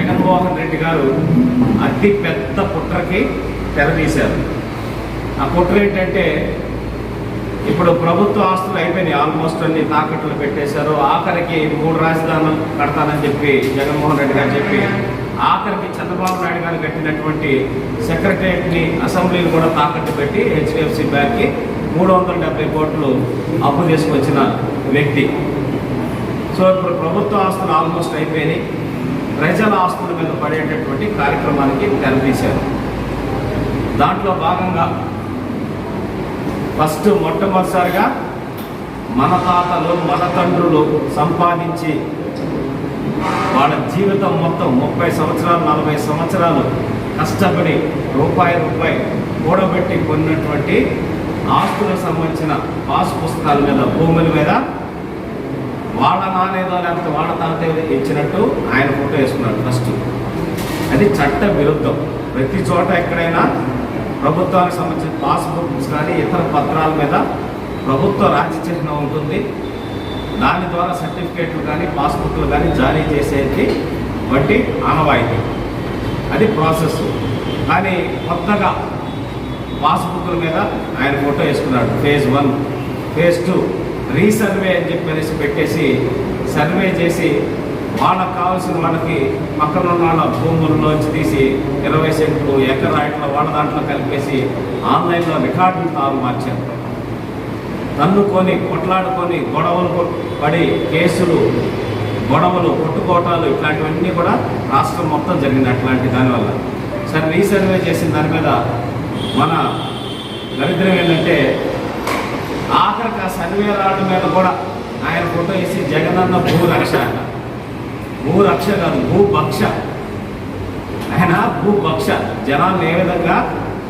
జగన్మోహన్ రెడ్డి గారు అతి పెద్ద కుట్రకి తెరదీశారు ఆ కుట్ర ఏంటంటే ఇప్పుడు ప్రభుత్వ ఆస్తులు అయిపోయినాయి. ఆల్మోస్ట్ అన్ని తాకట్లు పెట్టేశారు. ఆఖరికి మూడు రాజధానులు కడతానని చెప్పి జగన్మోహన్ రెడ్డి గారు చెప్పి ఆఖరికి చంద్రబాబు నాయుడు గారు కట్టినటువంటి సెక్రటరియట్ని అసెంబ్లీని కూడా తాకట్టు పెట్టి హెచ్డిఎఫ్సి బ్యాంక్కి మూడు వందల డెబ్బై కోట్లు అప్పు తీసుకొచ్చిన వ్యక్తి. సో ఇప్పుడు ప్రభుత్వ ఆస్తులు ఆల్మోస్ట్ అయిపోయినాయి. ప్రజల ఆస్తుల మీద పడేటటువంటి కార్యక్రమానికి తెరతీశారు దాంట్లో భాగంగా ఫస్ట్ మొట్టమొదటిసారిగా మన తాతలు మన తండ్రులు సంపాదించి వాళ్ళ జీవితం మొత్తం ముప్పై సంవత్సరాలు నలభై సంవత్సరాలు కష్టపడి రూపాయి రూపాయి కూడబెట్టి కొన్నటువంటి ఆస్తులకు సంబంధించిన పాస్ పుస్తకాల మీద భూముల మీద వాళ్ళ నానేదో లేకపోతే వాళ్ళ తాత ఏదో ఇచ్చినట్టు ఆయన ఫోటో అది చట్ట విరుద్ధం. ప్రతి చోట ఎక్కడైనా ప్రభుత్వానికి సంబంధించిన పాస్బుక్స్ కానీ ఇతర పత్రాల మీద ప్రభుత్వ రాజీ చిహ్నం ఉంటుంది. దాని ద్వారా సర్టిఫికేట్లు కానీ పాస్బుక్లు కానీ జారీ చేసేది వంటి ఆనవాయితీ. అది ప్రాసెస్. కానీ కొత్తగా పాస్బుక్ల మీద ఆయన ఫోటో వేసుకున్నాడు. Phase one phase two. Resurvey అని చెప్పి పెట్టేసి సర్వే చేసి వాళ్ళకి కావాల్సిన వాళ్ళకి పక్కన ఉన్న వాళ్ళ భూముల్లోంచి తీసి ఇరవై సెంట్లు ఎకరా ఇట్లా వాళ్ళ దాంట్లో కలిపేసి ఆన్లైన్లో రికార్డులు తాను మార్చారు. తన్నుకొని కొట్లాడుకొని గొడవలు పడి కేసులు గొడవలు కొట్టుకోటాలు ఇట్లాంటివన్నీ కూడా రాష్ట్రం మొత్తం జరిగింది అట్లాంటి దానివల్ల. సరే రీసర్వే చేసిన దాని మీద మన దరిద్రం ఏంటంటే ఆఖరికి ఆ సర్వే రావడం మీద కూడా ఆయన ఫోటో వేసి జగనన్న భూ రక్ష భూరక్ష కాదు భూభక్ష. ఆయన భూభక్ష. జనాన్ని ఏ విధంగా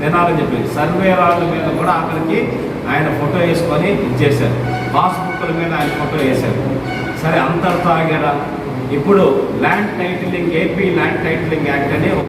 తినాలని చెప్పి సర్వే రాళ్ళ మీద కూడా అక్కడికి ఆయన ఫోటో వేసుకొని ఇచ్చేశారు పాస్బుక్ల మీద ఆయన ఫోటో వేశారు. సరే అంతర్తాగారా. ఇప్పుడు land titling AP land titling act అని